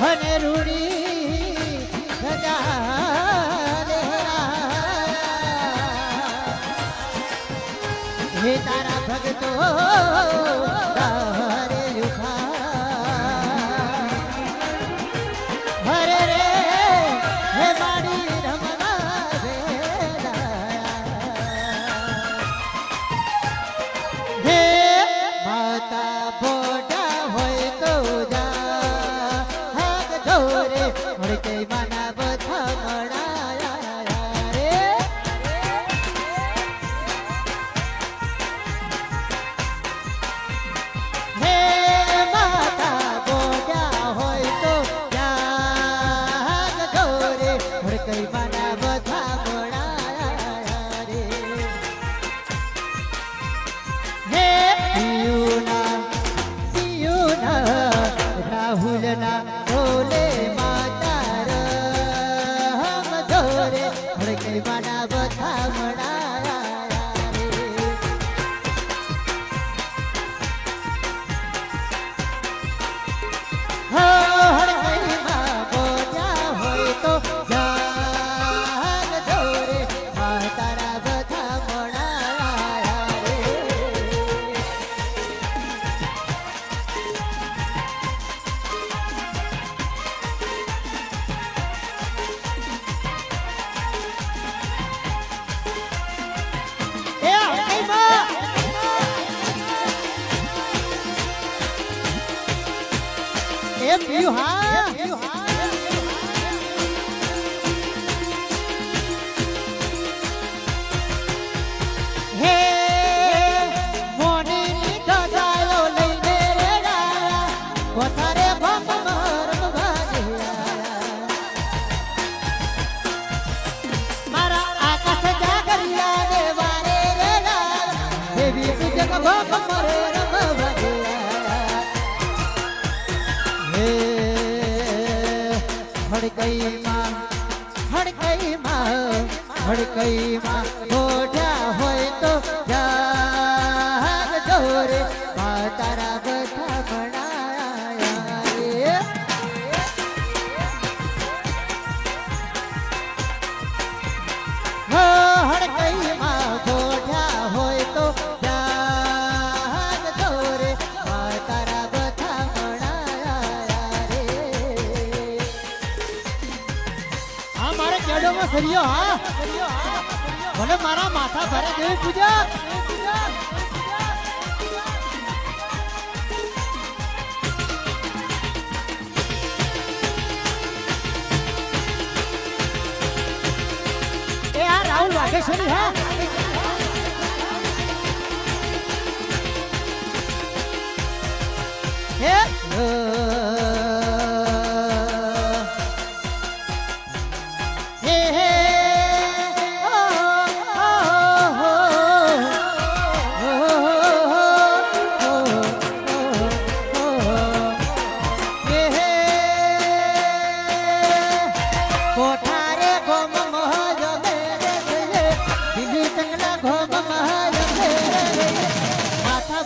હને રૂડી હે તારા ભગતો ভুলনা એમ યુ હા હે મોની દાદાઓ લઈને રે રા હડકઈ માં હડકઈ માં હડકઈ માં સરિયો હા? ભલે મારા માથા ભરે દેવી પૂજા. એ આ રાહુલ વાઘેશ્વરી હા?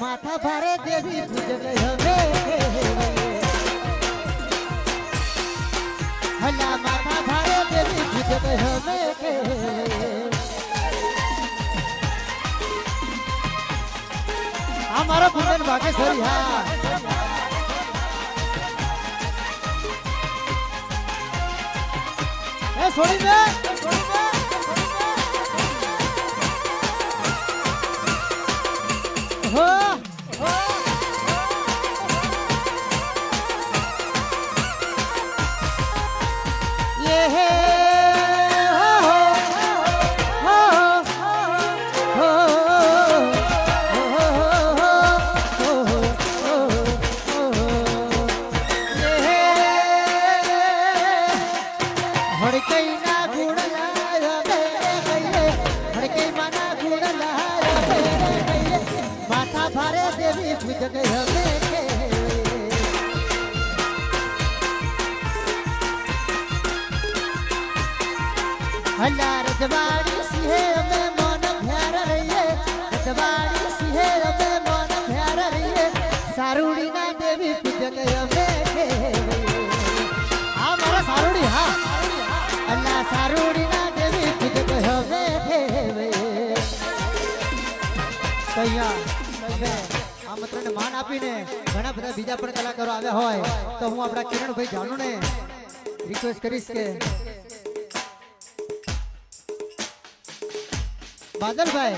માથા ભારે દેવી પૂજન હવે હલા માથા અમારો પૂજન ભાગે છોડી દે હલ્લા રજવાડી સિંહે અમે મન ભ્યાર રહીએ સિંહે અમે મન ભ્યાર રહીએ સારુડીના દેવી પૂજક અમે. હા મારા સારુડી હા અલ્લા સારુડીના દેવી પૂજક અમે કહેવાઈએ. તો અહીંયા હવે આમંત્રણને માન આપીને ઘણા બધા બીજા પણ કલાકારો આવ્યા હોય, તો હું આપણા કિરણભાઈ જાનુને રિક્વેસ્ટ કરીશ કે બાદલભાઈ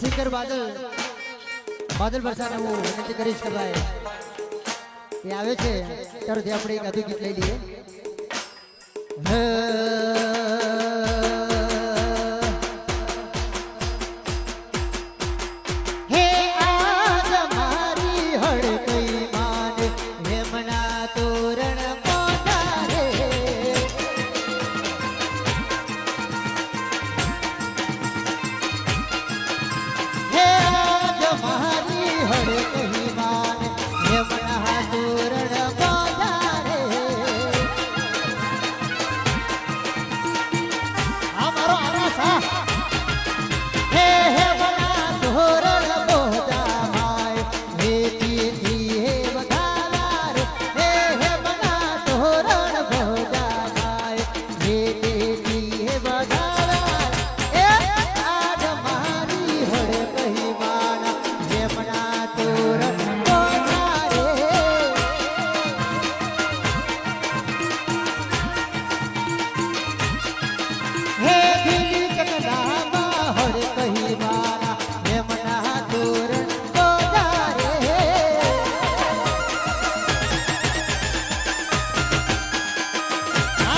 સિંગર બાદલ. બાદલ ભરસાને હું વિનંતી કરીશ કે ભાઈ, એ આવે છે. ત્યારથી આપણે એક અધુ ગીત લઈ લઈએ.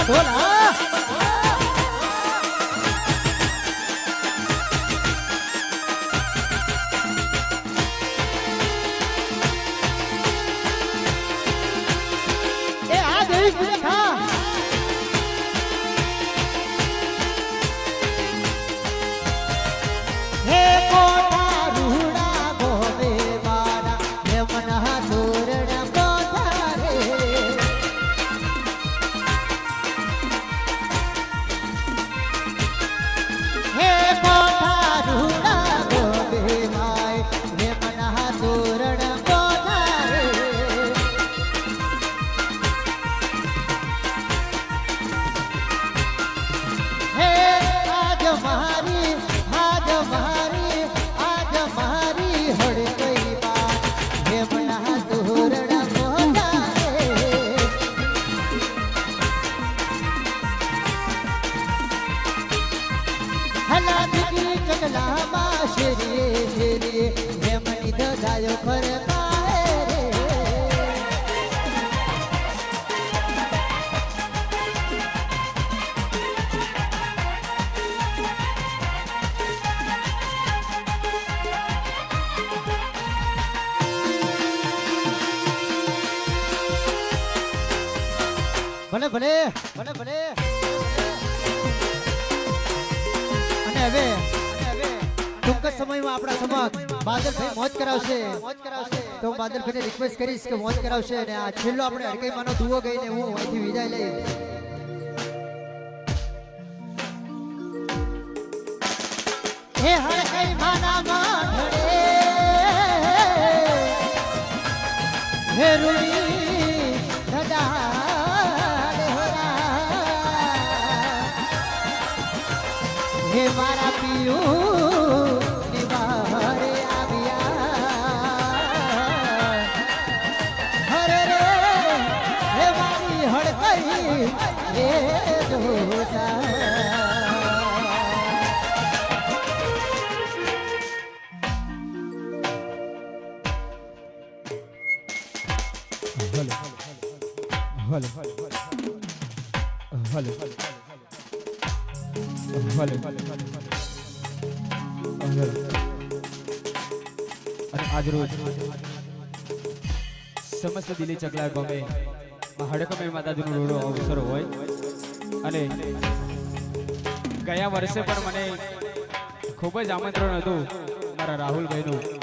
આ ભલે ભલે ભલે ભલે. અને હવે ટૂંક જ સમયમાં આપણા સમક્ષ બાદલભાઈ મોજ કરાવશે. મોજ કરાવશે તો બાદલભાઈને રિક્વેસ્ટ કરીશ કે મોજ કરાવશે અને આ છેલ્લો આપણે હડકઈ માનો દુઓ ગઈને હું અહીંથી વિદાય લઈ હે હડકઈ માના માં હે રૂડી મારા પિયું નિવારે આવ્યા. હરે રે હે મારી હડકઈ આજરોજ સમસ્ત દિલ્હી ચકલા ગમે હડકમે માતાજીનો રોડો અવસર હોય. અને ગયા વર્ષે પણ મને ખૂબ જ આમંત્રણ હતું મારા રાહુલભાઈનું.